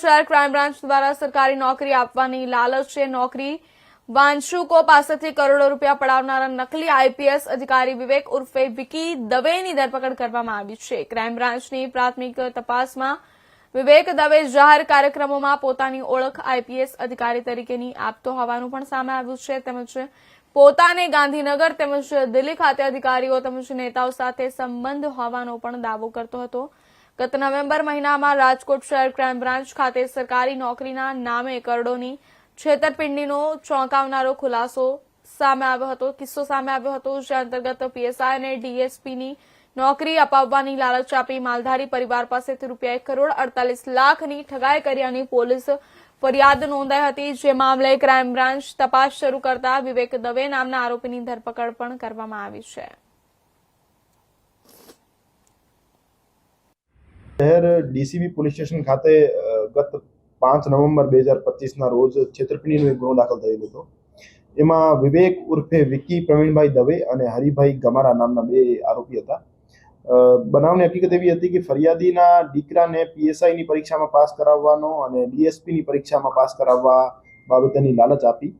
શહેર crime branch દ્વારા સરકારી નોકરી આપવાની લાલચ છે. નોકરી વાંચુકો પાસેથી કરોડો રૂપિયા પડાવનારા નકલી આઈપીએસ અધિકારી વિવેક ઉર્ફે વિકી દવેની ધરપકડ કરવામાં આવી છે. ક્રાઇમ બ્રાન્ચની પ્રાથમિક તપાસમાં વિવેક દવે જાહેર કાર્યક્રમોમાં પોતાની ઓળખ આઈપીએસ અધિકારી તરીકેની આપતો હોવાનું પણ સામે આવ્યું છે. તેમજ પોતાને ગાંધીનગર તેમજ દિલ્હી ખાતે અધિકારીઓ તેમજ નેતાઓ સાથે સંબંધ હોવાનો પણ દાવો કરતો હતો. ગત નવેમ્બર મહિનામાં રાજકોટ શહેર ક્રાઇમ બ્રાન્ચ ખાતે સરકારી નોકરીના નામે કરોડોની છેતરપિંડીનો ચોંકાવનારો ખુલાસો સામે આવ્યો હતો, કિસ્સો સામે આવ્યો હતો, જે અંતર્ગત પીએસઆઈ અને ડીએસપીની નોકરી અપાવવાની લાલચ આપી માલધારી પરિવાર પાસેથી રૂપિયા એક કરોડ અડતાલીસ લાખની ઠગાઈ કર્યાની પોલીસ ફરિયાદ નોંધાઈ હતી. જે મામલે ક્રાઇમ બ્રાન્ચ તપાસ શરૂ કરતા વિવેક દવે નામના આરોપીની ધરપકડ પણ કરવામાં આવી છે. શહેર ડીસીબી પોલીસ સ્ટેશન ખાતે ગત પાંચ નવેમ્બર બે હજાર પચીસના રોજ છેતરપિંડીનો એક ગુનો દાખલ થયેલો હતો. એમાં વિવેક ઉર્ફે વિકી પ્રવીણભાઈ દવે અને હરિભાઈ ગમારા નામના બે આરોપી હતા. બનાવની હકીકત એવી હતી કે ફરિયાદીના દીકરાને પીએસઆઈની પરીક્ષામાં પાસ કરાવવાનો અને ડીએસપીની પરીક્ષામાં પાસ કરાવવા બાબતેની લાલચ આપી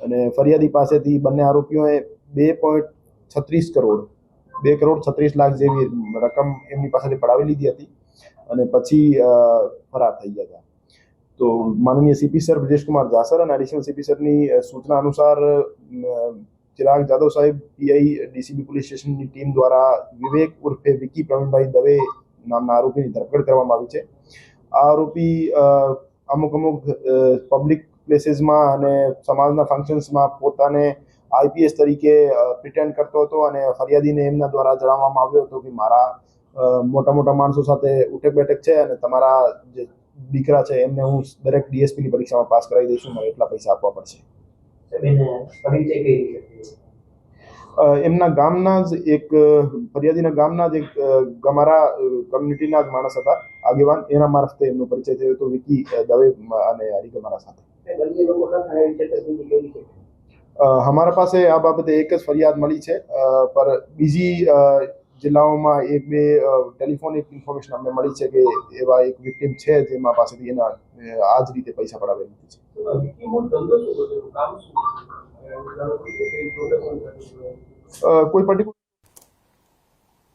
અને ફરિયાદી પાસેથી બંને આરોપીઓએ બે પોઈન્ટ છત્રીસ કરોડ, બે કરોડ છત્રીસ લાખ જેવી રકમ એમની પાસેથી પડાવી લીધી હતી. અને પછી ફરાર થઈ ગયા હતા. તો માનનીય સીપી સર બ્રજેશકુમાર જાસર અને એડિશનલ સીપી સરની સૂચના અનુસાર ચિરાગ જાદવ સાહેબ પીઆઈ ડીસીબી પોલીસ સ્ટેશનની ટીમ દ્વારા વિવેક ઉર્ફે વિકી પ્રવીણભાઈ દવે નામના આરોપીની ધરપકડ કરવામાં આવી છે. આ આરોપી અમુક અમુક પબ્લિક પ્લેસીસમાં અને સમાજના ફંક્શન્સમાં પોતાને આઈપીએસ તરીકે પ્રિટેન્ડ કરતો હતો અને ફરિયાદીને એમના દ્વારા જણાવવામાં આવ્યો હતો કે મારા મોટા મોટા માણસો સાથે ઉઠક બેઠક છે અને તમારા જે દીકરા છે એમને હું દરેક ડીએસપીની પરીક્ષામાં પાસ કરાવી દઈશું મારે એટલા પૈસા આપવા પડશે. એમના ગામના જ એક ફરિયાદીના ગામના જ એક અમારા કમ્યુનિટીના જ માણસ હતા આગેવાન. એના મારફતે એમનો પરિચય થયો હતો વિકી દવે અને હરી ગમારા સાથે. અમારા પાસે આ બાબતે એક જ ફરિયાદ મળી છે પર બીજી જિલ્લાઓમાં એક બે ટેલિફોનિક ઇન્ફોર્મેશન અમને મળી છે કે એવા એક વિક્ટીમ છે જેમાં પાસેથી એના આ જ રીતે પૈસા પડાવેલ છે. કોઈ પર્ટિક્યુલર